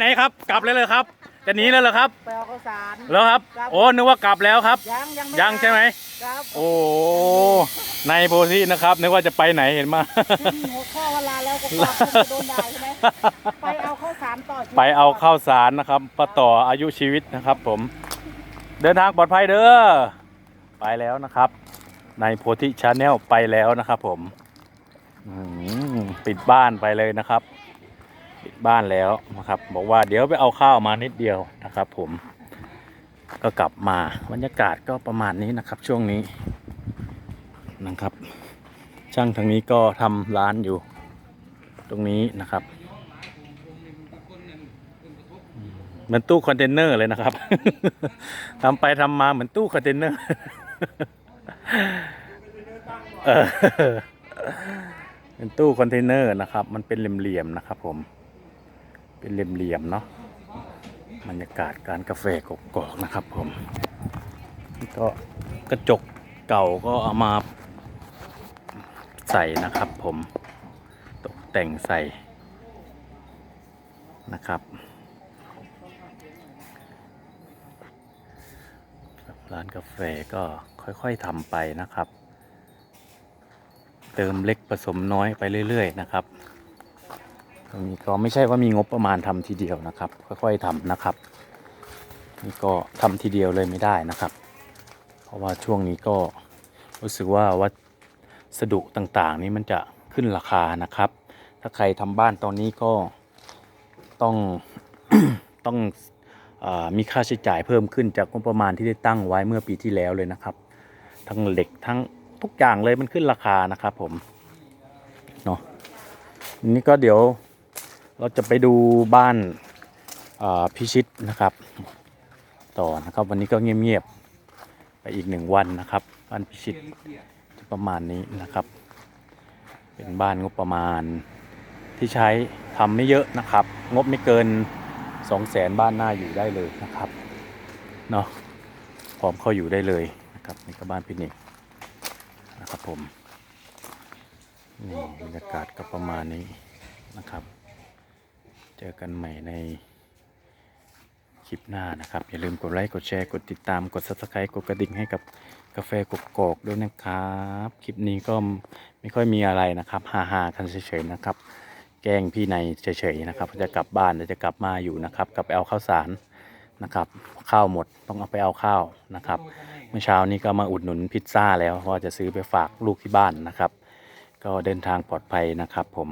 ไหนครับกลับเลยเลยครับ จะหนีเลยเหรอครับไปเอาข้าวสารแล้วครับ โอ้นึกว่ากลับแล้วครับ ยังยังยังใช่ไหมครับโอ้ในายโพธินะครับนึกว่าจะไปไหนเห็นมาที่มีหัวข้อเวลาแล้วก็ปรับจะโดนด่าใช่ไหมไปเอาข้าวสารต่อชีวิตไปเอาข้าวสารนะครับมาต่ออายุชีวิตนะครับ ผม เดินทางปลอดภัยเด้อไปแล้วนะครับ ในโพธิชาแนลไปแล้วนะครับ ผมอืมปิดบ้านไปเลยนะครับ ปิดบ้านแล้วนะครับ บอกว่าเดี๋ยวไปเอาข้าวมานิดเดียวนะครับ ผม ก็กลับมาบรรยากาศก็ประมาณนี้นะครับ ช่วงนี้นะครับ ช่างทางนี้ก็ทำร้านอยู่ ตรงนี้นะครับเหมือนตู้คอนเทนเนอร์เลยนะครับ ทำไปทำมาเหมือนตู้คอนเทนเนอร์เออเป็นตู้คอนเทนเนอร์นะครับ มันเป็นเหลี่ยมๆนะครับผม เป็นเหลี่ยมๆเนาะบรรยากาศการกาแฟกกอกๆนะครับผมก็กระจกเก่าก็เอามาใส่นะครับผมตกแต่งใส่นะครับร้านกาแฟก็ค่อยๆทำไปนะครับ เติมเล็กผสมน้อยไปเรื่อย ๆ นะครับ ตรงนี้ก็ไม่ใช่ว่ามีงบประมาณทำทีเดียวนะครับ ค่อยๆทำนะครับนี่ก็ทำทีเดียวเลยไม่ได้นะครับ เพราะว่าช่วงนี้ก็รู้สึกว่าวัสดุต่างๆ นี้มันจะขึ้นราคานะครับ ถ้าใครทำบ้านตอนนี้ก็ต้องต้องอมีค่าใช้จ่ายเพิ่มขึ้นจากงบประมาณที่ได้ตั้งไว้เมื่อปีที่แล้วเลยนะครับ ทั้งเหล็กทั้งทุกอย่างเลยมันขึ้นราคานะครับผมเนาะนี่ก็เดี๋ยว เราจะไปดูบ้านาพิชิตนะครับ ต่อนะครับวันนี้ก็เงียบๆไปอีกหนึ่งวันนะครับ บ้านพิชิตจะประมาณนี้นะครับ เป็นบ้านงบประมาณที่ใช้ทำไม่เยอะนะครับ งบไม่เกินสองแสนบ้านหน้าอยู่ได้เลยนะครับเนาะพร้อมเข้าอยู่ได้เลยนะครับนี่ก็บ้านพี่นิกนะครับผมนี่บรรยากาศก็ประมาณนี้นะครับ เจอกันใหม่ในคลิปหน้านะครับ อย่าลืมกดไลค์ กดแชร์ กดติดตาม กด subscribe กดกระดิ่งให้กับกาแฟกกอกด้วยนะครับ คลิปนี้ก็ไม่ค่อยมีอะไรนะครับฮาๆกันเฉยๆนะครับ แกล้งพี่ในเฉยๆนะครับจะกลับบ้านเดี๋ยวจะกลับมาอยู่นะครับกลับไปเอาข้าวสารนะครับ ข้าวหมดต้องเอาไปเอาข้าวนะครับ เมื่อเช้านี้ก็มาอุดหนุนพิซซ่าแล้วเพราะว่าจะซื้อไปฝากลูกที่บ้านนะครับ ก็เดินทางปลอดภัยนะครับ ผม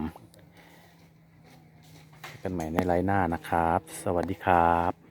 กันใหม่ในไลน์หน้านะครับ สวัสดีครับ